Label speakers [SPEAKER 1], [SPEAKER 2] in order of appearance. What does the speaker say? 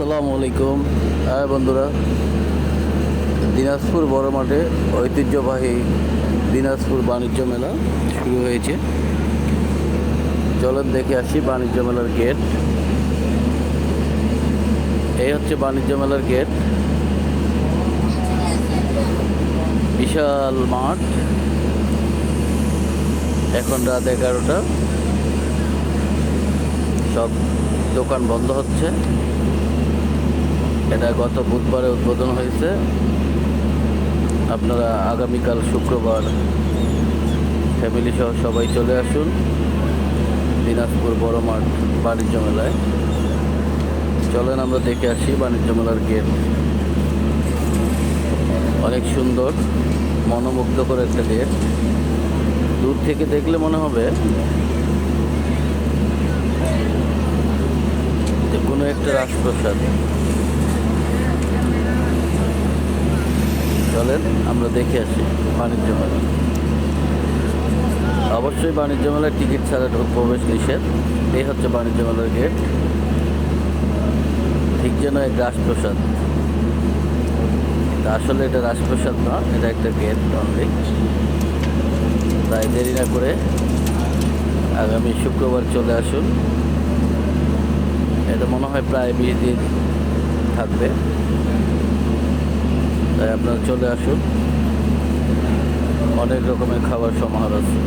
[SPEAKER 1] আসসালামু আলাইকুম। হ্যাঁ বন্ধুরা। দিনাজপুর বড় মাঠে ঐতিহ্যবাহী দিনাজপুর বাণিজ্য মেলা শুরু হয়েছে। চলেন দেখে আসি বাণিজ্য মেলার গেট। এই হচ্ছে বাণিজ্য মেলার গেট। বিশাল মাঠ। এখন রাত এগারোটা। সব দোকান বন্ধ হচ্ছে। এটা গত বুধবারে উদ্বোধন হয়েছে। আপনারা আগামীকাল শুক্রবার ফ্যামিলি সহ সবাই চলে আসুন দিনাজপুর বড় মাঠ বাণিজ্য মেলায়। চলেন আমরা দেখে আসি বাণিজ্য মেলার গেট। অনেক সুন্দর, মনোমুগ্ধকর একটা গেট। দূর থেকে দেখলে মনে হবে যে কোনো একটা রাজপ্রসাদ। চলেন আমরা দেখে আসি বাণিজ্য মেলা। অবশ্যই বাণিজ্য মেলার টিকিট ছাড়া প্রবেশ নিষেধ। এই হচ্ছে বাণিজ্য মেলার গেট। ঠিক যেন এক রাজপ্রসাদ। আসলে এটা রাজপ্রসাদ না, এটা একটা গেট অনলি তাই দেরি না করে আগামী শুক্রবার চলে আসুন। এটা মনে হয় প্রায় বিশ দিন থাকবে। তাই আপনারা চলে আসুন। অনেক রকমের খাবার সমাহার আছে।